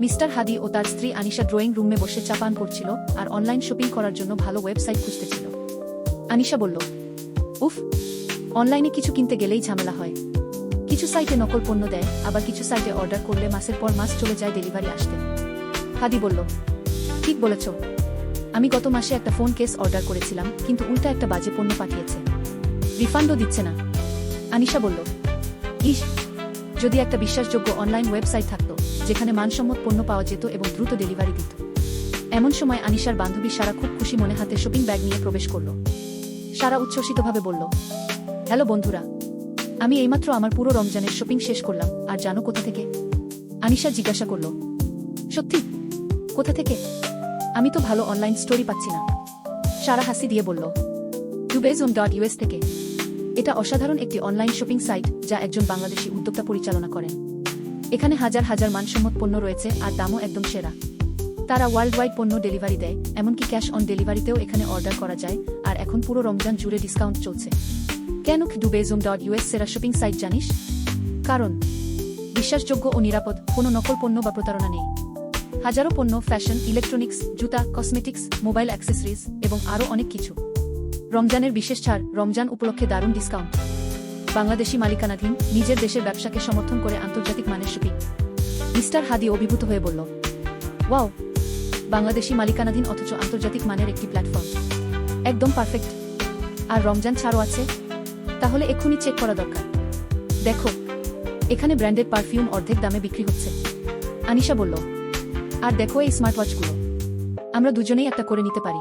Mister হাদি ও তার স্ত্রী Anisha drawing রুমে বসে চা পান করছিল আর অনলাইন শপিং করার জন্য ভালো ওয়েবসাইট খুঁজতেছিল আনিশা বলল, উফ, অনলাইনে কিছু কিনতে গেলেই ঝামেলা হয়। কিছু সাইটে নকল পণ্য দেয়, আবার কিছু সাইটে অর্ডার করলে মাসের পর মাস চলে যায় ডেলিভারি আসতে। হাদি বলল, ঠিক বলেছ। আমি গত মাসে একটা ফোন কেস অর্ডার করেছিলাম, কিন্তু উল্টা একটা বাজে পণ্য পাঠিয়েছে। রিফান্ডও দিচ্ছে না। আনিশা বলল, ইস, যদি একটা বিশ্বাসযোগ্য অনলাইন ওয়েবসাইট থাকতো যেখানে মানসম্মত পণ্য পাওয়া যেত এবং দ্রুত ডেলিভারি দিত। এমন সময় আনিশার বান্ধবী সারা খুব খুশি মনে হাতে শপিং ব্যাগ নিয়ে প্রবেশ করল। সারা উচ্ছ্বসিতভাবে বলল, হ্যালো বন্ধুরা, আমি এইমাত্র আমার পুরো রমজানের শপিং শেষ করলাম, আর জানো কোথা থেকে? আনিশা জিজ্ঞাসা করল, সত্যি? কোথা থেকে? আমি তো ভালো অনলাইন স্টোরি পাচ্ছি না। সারা হাসি দিয়ে বলল ডুবেজোন ডট ইউএস থেকে। এটা অসাধারণ একটি অনলাইন শপিং সাইট যা একজন বাংলাদেশি উদ্যোক্তা পরিচালনা করেন। এখানে হাজার হাজার মানসম্মত পণ্য রয়েছে আর দামও একদম সেরা। তারা ওয়ার্ল্ড ওয়াইড পণ্য ডেলিভারি দেয়, এমনকি ক্যাশ অন ডেলিভারিতেও এখানে অর্ডার করা যায়, আর এখন পুরো রমজান জুড়ে ডিসকাউন্ট চলছে। কেন ডুবেজুম ডট ইউএস সেরা শপিং সাইট জানিস? কারণ, বিশ্বাসযোগ্য ও নিরাপদ, কোনো নকল পণ্য বা প্রতারণা নেই। হাজারো পণ্য ফ্যাশন ইলেকট্রনিক্স জুতা কসমেটিক্স মোবাইল অ্যাক্সেসরিজ এবং আরও অনেক কিছু। রমজানের বিশেষ ছাড়, রমজান উপলক্ষে দারুণ ডিসকাউন্ট বাংলাদেশি মালিকানাধীন নিজের দেশের ব্যবসাকে সমর্থন করে আন্তর্জাতিক মানের শপিং মিস্টার হাদি অভিভূত হয়ে বলল, ওয়াও, বাংলাদেশি মালিকানাধীন অথচ আন্তর্জাতিক মানের একটি প্ল্যাটফর্ম। একদম পারফেক্ট। আর রমজান ছাড়ও আছে, তাহলে এক্ষুনি চেক করা দরকার। দেখো, এখানে ব্র্যান্ডেড পারফিউম অর্ধেক দামে বিক্রি হচ্ছে। আনিশা বলল, আর দেখো এই স্মার্ট ওয়াচগুলো আমরা দুজনেই একটা করে নিতে পারি।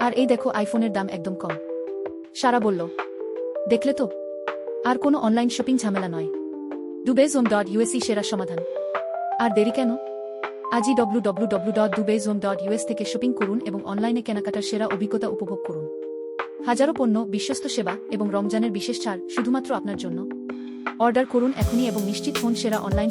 আর এই দেখো আইফোনের দাম একদম কম। সারা বলল, দেখলে তো? আর কোনো অনলাইন শপিং ঝামেলা নয়। ডুবেজোম ডট ইউএসি সেরা সমাধান। আর দেরি কেন? আজই W W W dot dot US থেকে শপিং করুন এবং অনলাইনে কেনাকাটার সেরা অভিজ্ঞতা উপভোগ করুন। হাজারো পণ্য, বিশ্বস্ত সেবা এবং রমজানের বিশেষ ছাড় শুধুমাত্র আপনার জন্য। অর্ডার করুন এখনই এবং নিশ্চিত হন সেরা অনলাইন